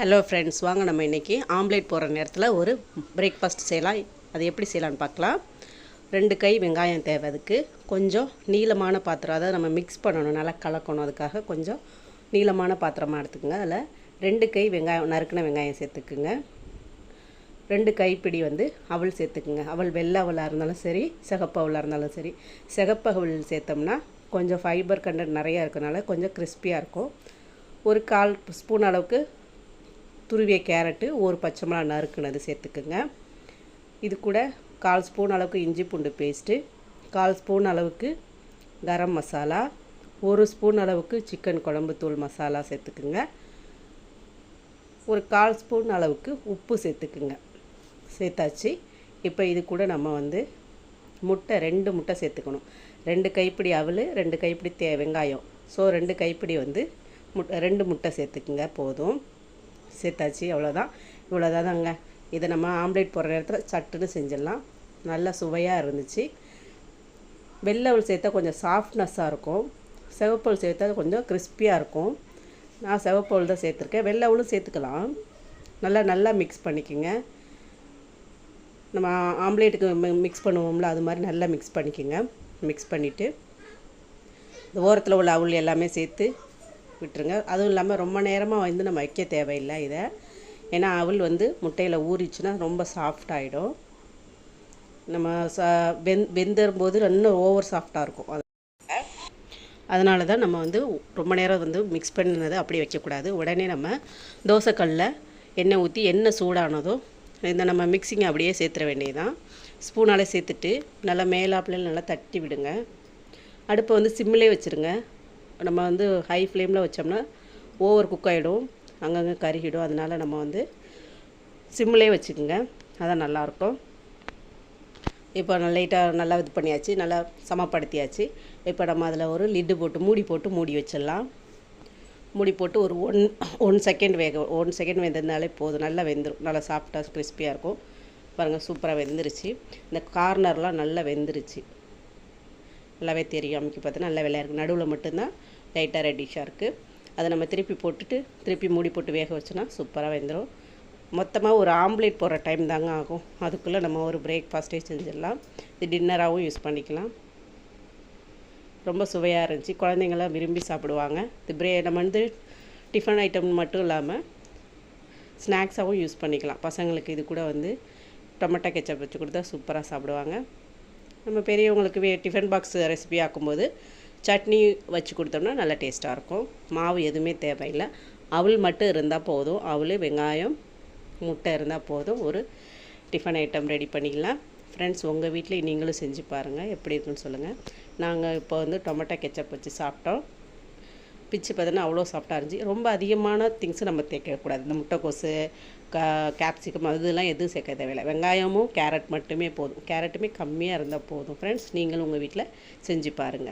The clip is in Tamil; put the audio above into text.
ஹலோ ஃப்ரெண்ட்ஸ் வாங்க நம்ம இன்றைக்கி ஆம்லேட் போடுற நேரத்தில் ஒரு பிரேக்ஃபாஸ்ட் செய்யலாம். அது எப்படி செய்யலான்னு பார்க்கலாம். ரெண்டு கை வெங்காயம் தேவை அதுக்கு. கொஞ்சம் நீளமான பாத்திரம் அதை நம்ம மிக்ஸ் பண்ணணும் நல்லா கலக்கணும். அதுக்காக கொஞ்சம் நீளமான பாத்திரமாக எடுத்துக்கோங்க. அதில் ரெண்டு கை வெங்காயம் நறுக்கின வெங்காயம் சேர்த்துக்குங்க. ரெண்டு கைப்பிடி வந்து அவள் சேர்த்துக்குங்க. அவள் வெள்ளை அவலாக இருந்தாலும் சரி சிகப்பு இருந்தாலும் சரி. சிகப்பு சேர்த்தோம்னா கொஞ்சம் ஃபைபர் கண்டென்ட் நிறையா இருக்கனால கொஞ்சம் கிறிஸ்பியாக இருக்கும். ஒரு கால் ஸ்பூன் அளவுக்கு துருவிய கேரட்டு ஒரு பச்சை மிளகா நறுக்குனது சேர்த்துக்குங்க. இது கூட கால் ஸ்பூன் அளவுக்கு இஞ்சி பூண்டு பேஸ்ட்டு கால் ஸ்பூன் அளவுக்கு கரம் மசாலா ஒரு ஸ்பூன் அளவுக்கு சிக்கன் குழம்பு தூள் மசாலா சேர்த்துக்குங்க. ஒரு கால் ஸ்பூன் அளவுக்கு உப்பு சேர்த்துக்குங்க. சேர்த்தாச்சு. இப்போ இது கூட நம்ம வந்து முட்டை ரெண்டு முட்டை சேர்த்துக்கணும். ரெண்டு கைப்பிடி அவல் ரெண்டு கைப்பிடி தே வெங்காயம். ஸோ ரெண்டு கைப்பிடி வந்து முட்டை ரெண்டு முட்டை சேர்த்துக்குங்க போதும். சேர்த்தாச்சு அவ்வளோதான் இவ்வளோதான் தாங்க இதை நம்ம ஆம்லேட் போடுற நேரத்தில் சட்டுன்னு செஞ்சிடலாம். நல்லா சுவையாக இருந்துச்சு. வெள்ளவல் சேர்த்தா கொஞ்சம் சாஃப்ட்னஸ்ஸாக இருக்கும். செவப்பல் சேர்த்தா கொஞ்சம் கிறிஸ்பியாக இருக்கும். நான் செவப்பல் தான் சேர்த்துருக்கேன். வெள்ளவலும் சேர்த்துக்கலாம். நல்லா நல்லா மிக்ஸ் பண்ணிக்கோங்க. நம்ம ஆம்லேட்டுக்கு மிக்ஸ் பண்ணுவோம்ல அது மாதிரி நல்லா மிக்ஸ் பண்ணிக்கோங்க. மிக்ஸ் பண்ணிவிட்டு இந்த ஓரத்தில் உள்ள அவுள் எல்லாமே சேர்த்து விட்டுருங்க. அதுவும் இல்லாமல் ரொம்ப நேரமாக வந்து நம்ம வைக்க தேவையில்லை இதை. ஏன்னா அவள் வந்து முட்டையில் ஊறிச்சுன்னா ரொம்ப சாஃப்ட் ஆகிடும் நம்ம ச வெந் வெந்தரும்போது இன்னும் ஓவர் சாஃப்டாக இருக்கும். அது அதனால தான் நம்ம வந்து ரொம்ப நேரம் வந்து மிக்ஸ் பண்ணினதை அப்படி வைக்கக்கூடாது. உடனே நம்ம தோசைக்கல்லில் எண்ணெய் ஊற்றி எண்ணெய் சூடானதோ இந்த நம்ம மிக்சிங் அப்படியே சேர்த்துற வேண்டியதுதான். ஸ்பூனாலே சேர்த்துட்டு நல்லா மேலாப்பில் நல்லா தட்டி விடுங்க. அடுப்பை வந்து சிம்மிலே வச்சுருங்க. நம்ம வந்து ஹை ஃப்ளேமில் வச்சோம்னா ஓவர் குக் ஆகிடும் அங்கங்கே கருகிடும். அதனால் நம்ம வந்து சிம்மிலே வச்சுக்கோங்க. அதான் நல்லாயிருக்கும் இப்போ நான் லைட்டாக நல்லா இது பண்ணியாச்சு. நல்லா சமப்படுத்தியாச்சு. இப்போ நம்ம அதில் ஒரு லிட்டு போட்டு மூடி போட்டு மூடி வச்சிடலாம். மூடி போட்டு ஒரு ஒன் ஒன் செகண்ட் வேக ஒன் செகண்ட் வெந்ததுனாலே போதும். நல்லா வெந்துடும் நல்லா சாஃப்டாக கிறிஸ்பியாக இருக்கும். பாருங்கள் சூப்பராக வெந்துருச்சு. இந்த கார்னர்லாம் நல்லா வெந்துருச்சு. நல்லாவே தெரியும். அமைக்க பார்த்தா நல்லா வெள்ளையாக இருக்குது நடுவில் மட்டும்தான் லைட்டாக ரெட்டிஷாக இருக்குது அதை நம்ம திருப்பி போட்டுட்டு திருப்பி மூடி போட்டு வேக வச்சோன்னா சூப்பராக வெந்துடும் மொத்தமாக ஒரு ஆம்லேட் போடுற டைம் தாங்க ஆகும். அதுக்குள்ளே நம்ம ஒரு பிரேக்ஃபாஸ்ட்டே செஞ்சிடலாம். இது டின்னராகவும் யூஸ் பண்ணிக்கலாம். ரொம்ப சுவையாக இருந்துச்சு. குழந்தைங்களாம் விரும்பி சாப்பிடுவாங்க. இது பிரே நம்ம வந்து டிஃபன் ஐட்டம் மட்டும் இல்லாமல் ஸ்நாக்ஸாகவும் யூஸ் பண்ணிக்கலாம். பசங்களுக்கு இது கூட வந்து டொமேட்டோ கெச்சப் வச்சு கொடுத்தா சூப்பராக சாப்பிடுவாங்க. நம்ம பெரியவங்களுக்கு வே டிஃபன் பாக்ஸ் ரெசிபி ஆக்கும்போது சட்னி வச்சு கொடுத்தோம்னா நல்லா டேஸ்ட்டாக இருக்கும். மாவு எதுவுமே தேவையில்லை. அவள் மட்டும் இருந்தால் போதும். அவள் வெங்காயம் முட்டை இருந்தால் போதும். ஒரு டிஃபன் ஐட்டம் ரெடி பண்ணிக்கலாம். ஃப்ரெண்ட்ஸ் உங்கள் வீட்டில் நீங்களும் செஞ்சு பாருங்கள் எப்படி இருக்குன்னு சொல்லுங்கள் நாங்கள் இப்போ வந்து டொமேட்டோ கெச்சப் வச்சு சாப்பிட்டோம். பிச்சு பார்த்தோன்னா அவ்வளோ சாப்பிட்டா இருந்துச்சு. ரொம்ப அதிகமான திங்ஸும் நம்ம தேய்க்கக்கூடாது. இந்த முட்டைக்கோசு கா கேப்சிகம் அதெல்லாம் எதுவும் சேர்க்க தேவையில்லை. வெங்காயமும் கேரட் மட்டுமே போதும். கேரட்டுமே கம்மியாக இருந்தால் போதும். ஃப்ரெண்ட்ஸ் நீங்களும் உங்கள் வீட்டில் செஞ்சு பாருங்கள்